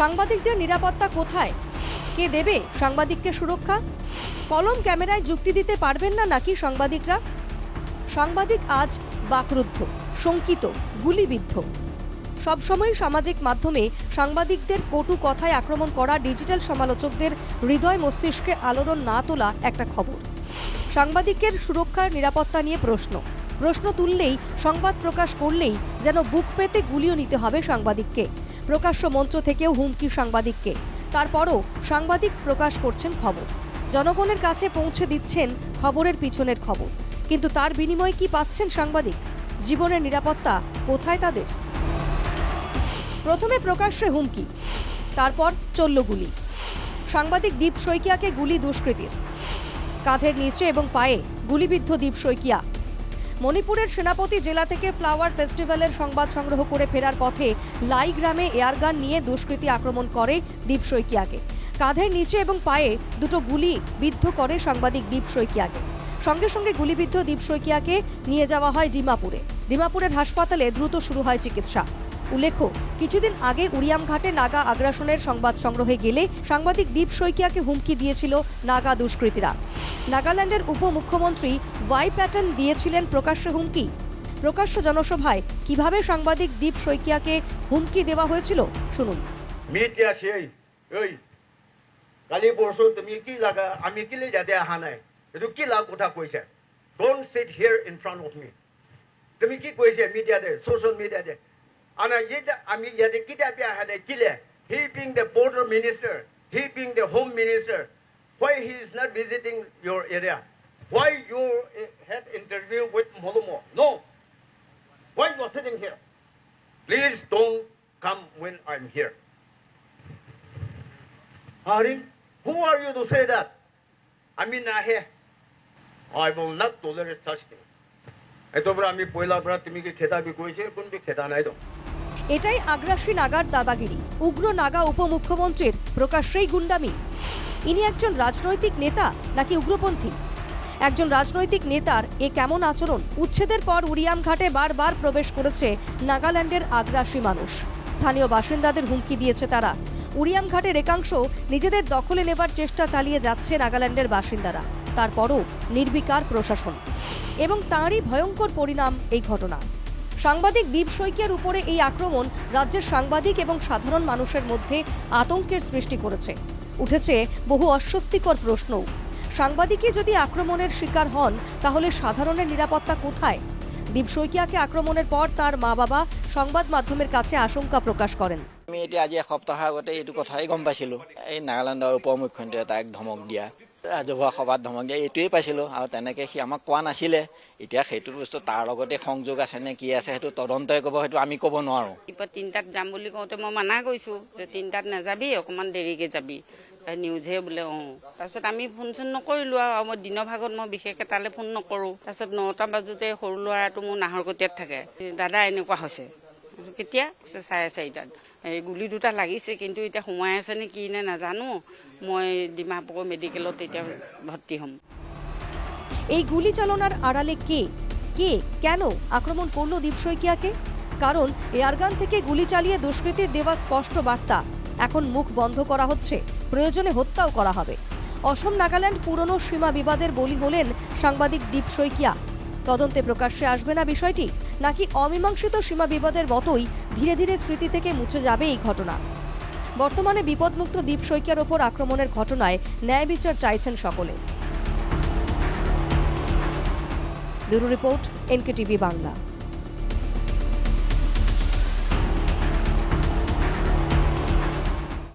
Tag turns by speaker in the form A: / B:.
A: সাংবাদিকদের নিরাপত্তা কোথায়? কে দেবে সাংবাদিককে সুরক্ষা? কলম ক্যামেরায় যুক্তি দিতে পারবেন না নাকি সাংবাদিকরা? সাংবাদিক আজ বাকরুদ্ধ, শঙ্কিত, গুলিবিদ্ধ। সবসময় সামাজিক মাধ্যমে সাংবাদিকদের কটু কথায় আক্রমণ করা ডিজিটাল সমালোচকদের হৃদয় মস্তিষ্কে আলোড়ন না তোলা একটা খবর। সাংবাদিকের সুরক্ষার নিরাপত্তা নিয়ে প্রশ্ন। প্রশ্ন তুললেই, সংবাদ প্রকাশ করলেই যেন বুক পেতে গুলিও নিতে হবে সাংবাদিককে। প্রকাশ্য মঞ্চ থেকেও হুমকি সাংবাদিককে। তারপরও সাংবাদিক প্রকাশ করছেন খবর। জনগণের কাছে পৌঁছে দিচ্ছেন খবরের পিছনের খবর। কিন্তু তার বিনিময়ে কি পাচ্ছেন সাংবাদিক? জীবনের নিরাপত্তা কোথায় তাদের? প্রথমে প্রকাশ্যে হুমকি, তারপর চলল গুলি। সাংবাদিক দীপ শইকিয়াকে গুলি দুষ্কৃতীর। কাঁধের নিচে এবং পায়ে গুলিবিদ্ধ দীপ শইকিয়া মণিপুরের সেনাপতি জেলা থেকে ফ্লাওয়ার ফেস্টিভ্যালের সংবাদ সংগ্রহ করে ফেরার পথে লাই গ্রামে এয়ারগান নিয়ে দুষ্কৃতী আক্রমণ করে দীপ শইকিয়াকে কাঁধের নিচে এবং পায়ে দুটো গুলি বিদ্ধ করে সাংবাদিক দীপ শইকিয়াকে সঙ্গে সঙ্গে গুলিবিদ্ধ দীপ শইকিয়াকে নিয়ে যাওয়া হয় ডিমাপুরে। ডিমাপুরের হাসপাতালে দ্রুত শুরু হয় চিকিৎসা। উল্লেখ্য, কিছুদিন আগে উড়িয়ামঘাটে নাগা আগ্রাসনের সংবাদ সংগ্রহে গেলে সাংবাদিক দীপ শইকিয়াকে হুমকি দিয়েছিল নাগা দুষ্কৃতীরা। নাগাল্যান্ডের উপমুখ্যমন্ত্রী ওয়াই প্যাটার্ন দিয়েছিলেন প্রকাশ্যে হুমকি। প্রকাশ্য জনসভায় কীভাবে সাংবাদিক দীপ শইকিয়াকে হুমকি দেওয়া হয়েছিল, শুনুন।
B: কালি পৰশু তুমি কি লাগা, আমি কেলে ইয়াতে অহা নাই? এইটো কি লাভ কথা কৈছে? Don't cheat here in front of me তুমি কি কৈছে মিডিয়াতে ছ'চিয়েল মিডিয়াতে? আৰু ইয়াতে আমি ইয়াতে কেতিয়াবা অহা নাই কেলে he being the border minister he being the home minister why he is not visiting your area why you eh, had interview with Molomo no why you are sitting here please don't come when I'm here Hari, who are you to say that? I mean, here. I will not tolerate such thing. এত বড় আমি পয়লা পড়া তুমি কি খেতাবি কইছে কোন B খেতা নাই তো
A: এটাই আগ্রাসী নাগার দাদাগিরি উগ্র নাগা উপমুখ্যমন্ত্রীর প্রকাশ্যেই গুন্ডামি ইনি একজন রাজনৈতিক নেতা নাকি উগ্রপন্থী? একজন রাজনৈতিক নেতার এ কেমন আচরণ? উচ্ছেদের পর উড়িয়ামঘাটে বারবার প্রবেশ করেছে নাগাল্যান্ডের আগ্রাসী মানুষ। স্থানীয় বাসিন্দাদের হুমকি দিয়েছে তারা। উড়িয়ামঘাটের একাংশ নিজেদের দখলে নেবার চেষ্টা চালিয়ে যাচ্ছে নাগাল্যান্ডের বাসিন্দারা। তারপরও নির্বিকার প্রশাসন। এবং তাঁরই ভয়ঙ্কর পরিণাম এই ঘটনা। সাংবাদিক দীপ শইকিয়ার উপরে এই আক্রমণ রাজ্যের সাংবাদিক এবং সাধারণ মানুষের মধ্যে আতঙ্কের সৃষ্টি করেছে। উঠেছে বহু অস্বস্তিকর প্রশ্নও সাংবাদিকই যদি আক্রমণের শিকার হন তাহলে সাধারণের নিরাপত্তা কোথায়? দীপ শইকিয়াকে আক্রমণের পর তার মা বাবা সংবাদ মাধ্যমের কাছে আশঙ্কা প্রকাশ করেন।
C: আমি এতিয়া আজি এসপ্তাহৰ আগতে এইটো কথাই গম পাইছিলোঁ। এই নাগালেণ্ডৰ উপ মুখ্যমন্ত্ৰীয়ে তাইক ধমক দিয়া ৰাজহুৱা সভাত ধমক দিয়া এইটোৱেই পাইছিলোঁ আৰু তেনেকৈ সি আমাক কোৱা নাছিলে। এতিয়া সেইটো বস্তু তাৰ লগতে সংযোগ আছে নে কি আছে সেইটো তদন্তই ক'ব সেইটো আমি ক'ব নোৱাৰোঁ।
D: তিনিটাত যাম বুলি কওঁতে মই মানা কৰিছোঁ যে তিনিটাত নাযাবি অকণমান দেৰিকৈ যাবি। নিউজহে বোলে, অঁ। তাৰপিছত আমি ফোন চোন নকৰিলোঁ আৰু মই দিনৰ ভাগত মই বিশেষকৈ তালৈ ফোন নকৰোঁ। তাৰপিছত নটা বাজোতে সৰু ল'ৰাটো মোৰ নাহৰকটীয়াত থাকে। দাদা, এনেকুৱা হৈছে। কেতিয়া? চাৰে চাৰিটাত। এই গুলি দুটা লাগিছে, কিন্তু এতিয়া সোমাই আছে নে কি নে নাজানো। মই ডিমাপুৰ মেডিকেলত এতিয়া ভৰ্তি হ'ম।
A: এই গুলি চালনার আড়ালে কে? কে? কেন? আক্রমণ করল দীপ শইকিয়াকে? কারণ এয়ারগান থেকে গুলি চালিয়ে দুষ্কৃতীর দেওয়া স্পষ্ট বার্তা এখন মুখ বন্ধ করা হচ্ছে। প্রয়োজনে হত্যাও করা হবে। অসম নাগাল্যান্ড পুরনো সীমা বিবাদের বলি হলেন সাংবাদিক দীপ শইকিয়া। তদন্তে প্রকাশ্যে আসবে না বিষয়টি, নাকি অমীমাংসিত সীমা বিবাদের মতোই ধীরে ধীরে স্মৃতি থেকে মুছে যাবে এই ঘটনা? বর্তমানে বিপদমুক্ত দ্বীপ শইকিয়ার ওপর আক্রমণের ঘটনায় ন্যায় বিচার চাইছেন সকলে। Bureau report, NKTV Bangla.